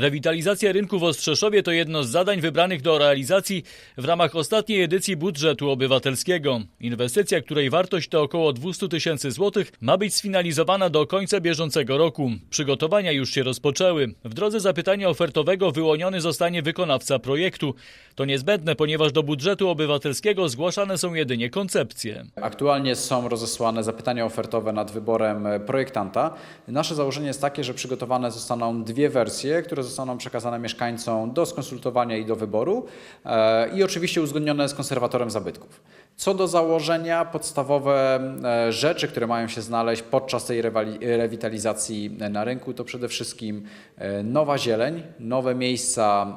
Rewitalizacja rynku w Ostrzeszowie to jedno z zadań wybranych do realizacji w ramach ostatniej edycji budżetu obywatelskiego. Inwestycja, której wartość to około 200 tysięcy złotych, ma być sfinalizowana do końca bieżącego roku. Przygotowania już się rozpoczęły. W drodze zapytania ofertowego wyłoniony zostanie wykonawca projektu. To niezbędne, ponieważ do budżetu obywatelskiego zgłaszane są jedynie koncepcje. Aktualnie są rozesłane zapytania ofertowe nad wyborem projektanta. Nasze założenie jest takie, że przygotowane zostaną dwie wersje, które zostaną przekazane mieszkańcom do skonsultowania i do wyboru e, i oczywiście uzgodnione z konserwatorem zabytków. Co do założenia, podstawowe e, rzeczy, które mają się znaleźć podczas tej rewitalizacji na rynku, to przede wszystkim e, nowa zieleń, nowe miejsca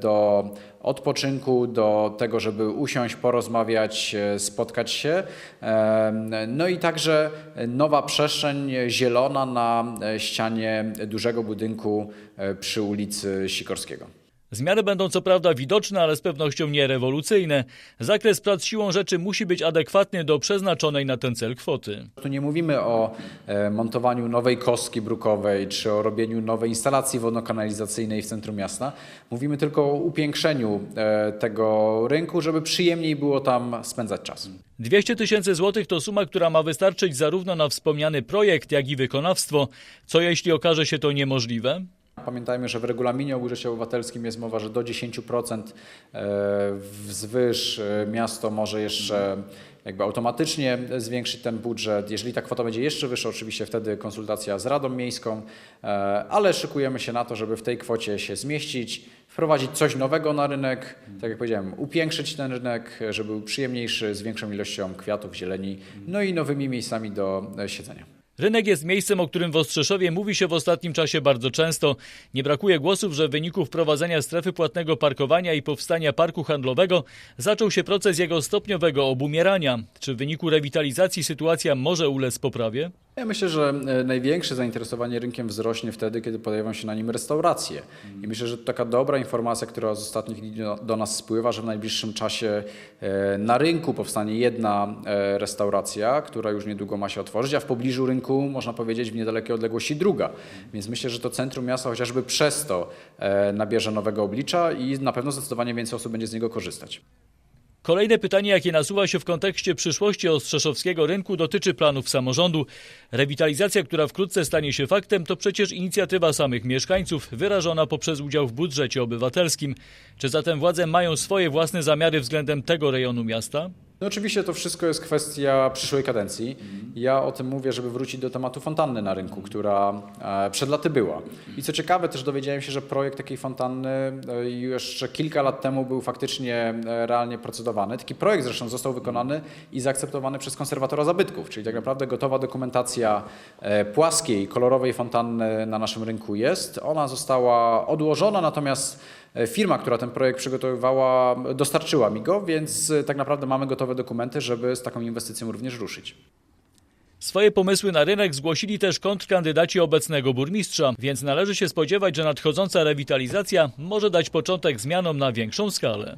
do odpoczynku, do tego, żeby usiąść, porozmawiać, e, spotkać się. No i także nowa przestrzeń zielona na e, ścianie dużego budynku e, przy ulicy Sikorskiego. Zmiany będą co prawda widoczne, ale z pewnością nie rewolucyjne. Zakres prac siłą rzeczy musi być adekwatny do przeznaczonej na ten cel kwoty. Tu nie mówimy o e, montowaniu nowej kostki brukowej czy o robieniu nowej instalacji wodno-kanalizacyjnej w centrum miasta. Mówimy tylko o upiększeniu e, tego rynku, żeby przyjemniej było tam spędzać czas. 200 tysięcy złotych to suma, która ma wystarczyć zarówno na wspomniany projekt, jak i wykonawstwo. Co jeśli okaże się to niemożliwe? Pamiętajmy, że w regulaminie o budżecie obywatelskim jest mowa, że do 10% e, wzwyż e, miasto może jeszcze jakby automatycznie zwiększyć ten budżet. Jeżeli ta kwota będzie jeszcze wyższa, oczywiście wtedy konsultacja z Radą Miejską, e, ale szykujemy się na to, żeby w tej kwocie się zmieścić, wprowadzić coś nowego na rynek, tak jak powiedziałem, upiększyć ten rynek, żeby był przyjemniejszy, z większą ilością kwiatów, zieleni, no i nowymi miejscami do siedzenia. Rynek jest miejscem, o którym w Ostrzeszowie mówi się w ostatnim czasie bardzo często. Nie brakuje głosów, że w wyniku wprowadzenia strefy płatnego parkowania i powstania parku handlowego zaczął się proces jego stopniowego obumierania. Czy w wyniku rewitalizacji sytuacja może ulec poprawie? Ja myślę, że e, największe zainteresowanie rynkiem wzrośnie wtedy, kiedy pojawią się na nim restauracje. I myślę, że to taka dobra informacja, która z ostatnich dni do, nas spływa, że w najbliższym czasie e, na rynku powstanie jedna e, restauracja, która już niedługo ma się otworzyć, a w pobliżu rynku, można powiedzieć, w niedalekiej odległości druga. Więc myślę, że to centrum miasta chociażby przez to nabierze nowego oblicza i na pewno zdecydowanie więcej osób będzie z niego korzystać. Kolejne pytanie, jakie nasuwa się w kontekście przyszłości ostrzeszowskiego rynku, dotyczy planów samorządu. Rewitalizacja, która wkrótce stanie się faktem, to przecież inicjatywa samych mieszkańców, wyrażona poprzez udział w budżecie obywatelskim. Czy zatem władze mają swoje własne zamiary względem tego rejonu miasta? No oczywiście to wszystko jest kwestia przyszłej kadencji. Ja o tym mówię, żeby wrócić do tematu fontanny na rynku, która e, przed laty była. I co ciekawe, też dowiedziałem się, że projekt takiej fontanny e, jeszcze kilka lat temu był faktycznie e, realnie procedowany. Taki projekt zresztą został wykonany i zaakceptowany przez konserwatora zabytków, czyli tak naprawdę gotowa dokumentacja płaskiej, kolorowej fontanny na naszym rynku jest. Ona została odłożona, natomiast firma, która ten projekt przygotowywała, dostarczyła mi go, więc e, tak naprawdę mamy gotowe dokumenty, żeby z taką inwestycją również ruszyć. Swoje pomysły na rynek zgłosili też kontrkandydaci obecnego burmistrza, więc należy się spodziewać, że nadchodząca rewitalizacja może dać początek zmianom na większą skalę.